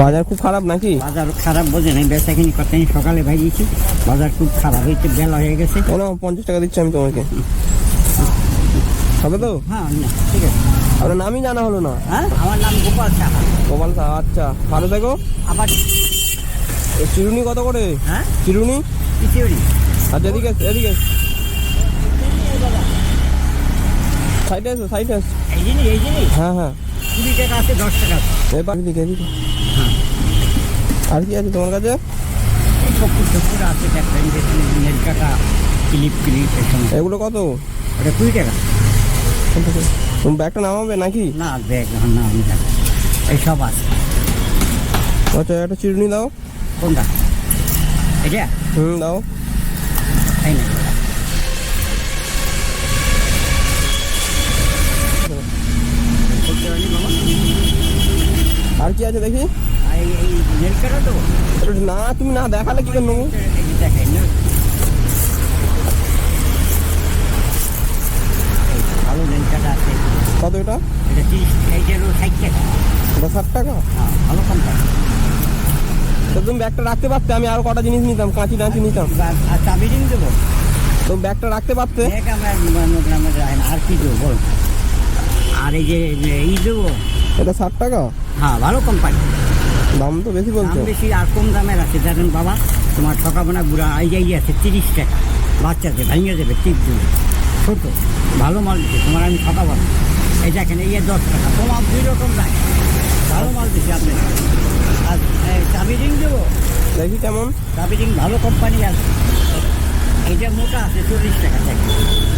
বাজার খুব খারাপ নাকি? বাজার খারাপ বোঝে নাই বেচা কিনি করতে সকালে ভাইয়েছি বাজার খুব খারাপ হয়েছে বেলা হয়ে গেছে। কেন পঞ্চাশ টাকা দিচ্ছি আমি তোমাকে। হবে তো? হ্যাঁ ঠিক আছে। আপনার নামই জানা হলো না। হ্যাঁ আমার নাম গোপাল সাহা। গোপাল সাহা আচ্ছা। ভালো থেকো। আবার চিরুনি কত করে? হ্যাঁ? চিরুনি? কিশোরী আচ্ছা এদিকে এদিকে সাইডে এসো সাইডে এসো। এই জিনিস এই জিনিস। হ্যাঁ হ্যাঁ। কুড়ি টাকা আছে দশ টাকা আছে। এবার এদিকে এদিকে। আর কি আছে তোমার কাছে? এই এগুলো কত? ওটা কুড়ি টাকা তুমি ব্যাগটা নামাবে নাকি? না ব্যাগ না আমি জানি এইসব আছে আচ্ছা একটা চিরুনি দাও। কোনটা এটা হুম, দাও। তাই না আর কি আছে দেখি? এই এই না তুমি না দেখালে কি করে নেব এই না ভালো নেট কাটা আছে। কত এটা? এটা তিরিশ এইটারও ষাট টাকা এটা ষাট টাকা? হ্যাঁ ভালো কোম্পানি তো তুমি ব্যাগটা রাখতে পারতে আমি আরও কটা জিনিস নিতাম কাঁচি টাঁচি নিতাম। আর চাবি দেবো? তো ব্যাগটা রাখতে পারতে? আর কি দেবো বল? আর এই যে ই দেবো। এটা ষাট টাকা? হ্যাঁ ভালো কোম্পানি দাম তো বেশি বলছো? বেশি আর কম দামের আছে। দেখেন বাবা তোমার ঠকাবো না বুড়া এই যে ই আছে তিরিশ টাকা। বাচ্চাদের ভেঙে দেবে টিপ দেবে। ছোটো ভালো মাল দিচ্ছে তোমার আমি ঠকাবো না। এই দেখেন এই দশ টাকা তোমার দুই রকম দাম। ভালো মাল দিচ্ছে আপনি আর চাবি রিং দেবো? দেখি কেমন। চাবি রিং ভালো কোম্পানি আছে। এইটা মোটা আছে চল্লিশ টাকা দেখেন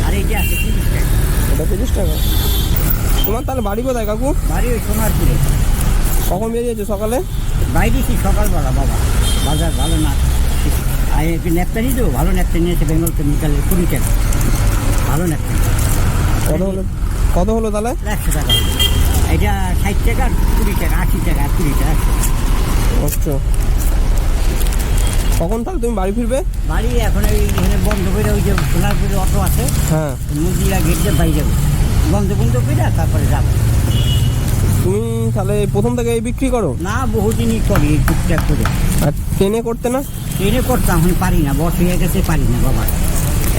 আর এইটা আছে তিরিশ টাকা। এটা তিরিশ টাকা। তোমার তাহলে বাড়ি কোথায় কাকু? বাড়ি ওই সোনারপুরে। কখন বেরিয়েছো সকালে? বাইরে কি সকালবেলা বাবা। বাজার ভালো না। আর একটু ন্যাপটানি দেবো ভালো ন্যাপটানি নিয়েছে বেঙ্গল কেমিক্যালের কুড়ি টাকা ভালো ন্যাপটানি কত হলো? কত হলো তাহলে? একশো টাকা। এটা ষাট টাকা কুড়ি টাকা আশি টাকা কুড়ি টাকা আচ্ছা। কখন তাহলে তুমি বাড়ি ফিরবে? বাড়ি এখন এই এখানে বন্ধ করে ওই যে সোনারপুরে অটো আছে। হ্যাঁ। মুদিরা গেট দিয়ে বাইরে যাব। বন্ধ বন্ধ করে তারপরে যাব। তুমি তাহলে প্রথম থেকে এই বিক্রি করো? না বহুদিনই করি এই টুকটাক করে। আর ট্রেনে করতে না? ট্রেনে করতাম আমি পারি না বস হয়ে গেছে পারি না বাবা।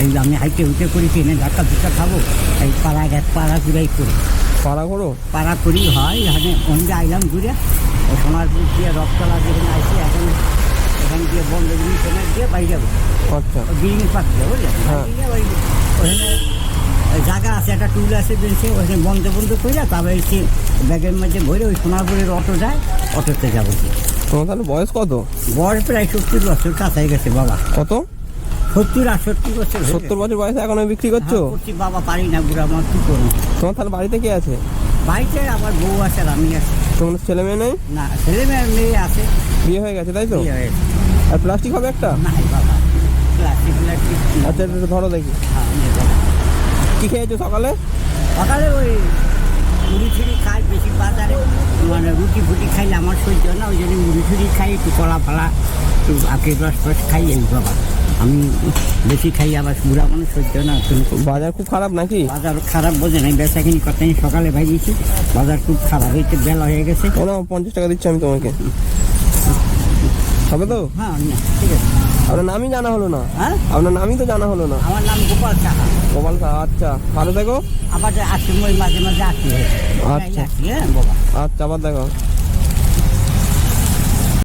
এই আমি হাইটে হুইটে করি ট্রেনে ধাক্কা ধুক্কা খাব। এই পাড়া গ্যাস পাড়া ঘুরাই করি। ভাড়া করো পাড়া করি হয় এখানে অনেকে আইলাম ঘুরে। ও সোনারপুর দিয়ে রথতলা যেখানে আসি এখন এখান দিয়ে বন্ধ জিনিস দিয়ে বাইরে যাব। আচ্ছা। পার্ক যাব বুঝলেন? হ্যাঁ। ওখানে আছে একটা টুল আছে বেঞ্চে ওখানে বন্ধ বন্ধ করে তারপরে সে ব্যাগের মধ্যে ভরে ওই সোনারপুরের অটো যায় অটোতে যাব। তোমার তাহলে বয়স কত? বয়স প্রায় সত্তর বছর কাছাই গেছে বাবা। কত? সত্তর আটষট্টি বছর সত্তর বছর বয়সে এখন বিক্রি করছ? হ্যাঁ, বাবা পারি না বুড়া আমার কি করব? তোমার তাহলে বাড়িতে কে আছে? বাড়িতে আমার বউ আছে আর আমি আছি। তোমার ছেলে মেয়ে নেই? না ছেলে মেয়ে মেয়ে আছে। বিয়ে হয়ে গেছে তাই তো? আর প্লাস্টিক হবে একটা? নাই বাবা প্লাস্টিক প্লাস্টিক। আচ্ছা ধরো দেখি। হ্যাঁ, নে। কি খেয়েছো সকালে? সকালে ওই মুড়ি ছুরি খাই বেশি বাজারে। মানে রুটি ফুটি খাইলে আমার সহ্য না ওই জন্য মুড়ি ছুরি খাই একটু কলা ফলা একটু আখের রস টস খাই এই বাবা। আমি বেশি খাই আবার বুড়া মানুষ সহ্য না বাজার খুব খারাপ নাকি? বাজার খারাপ বোঝে নাই বেচা কিনি করতে আমি সকালে ভাইয়েছি বাজার খুব খারাপ হয়েছে বেলা হয়ে গেছে। পঞ্চাশ টাকা দিচ্ছি আমি তোমাকে। হবে তো? হ্যাঁ ঠিক আছে। আপনার নামই জানা হলো না? হ্যাঁ? আপনার নামই তো জানা হলো না? আমার নাম গোপাল সাহা। গোপাল সাহা আচ্ছা। ভালো দেখো আবার আসি মাঝে মাঝে আসি আচ্ছা। হ্যাঁ আচ্ছা আবার দেখো।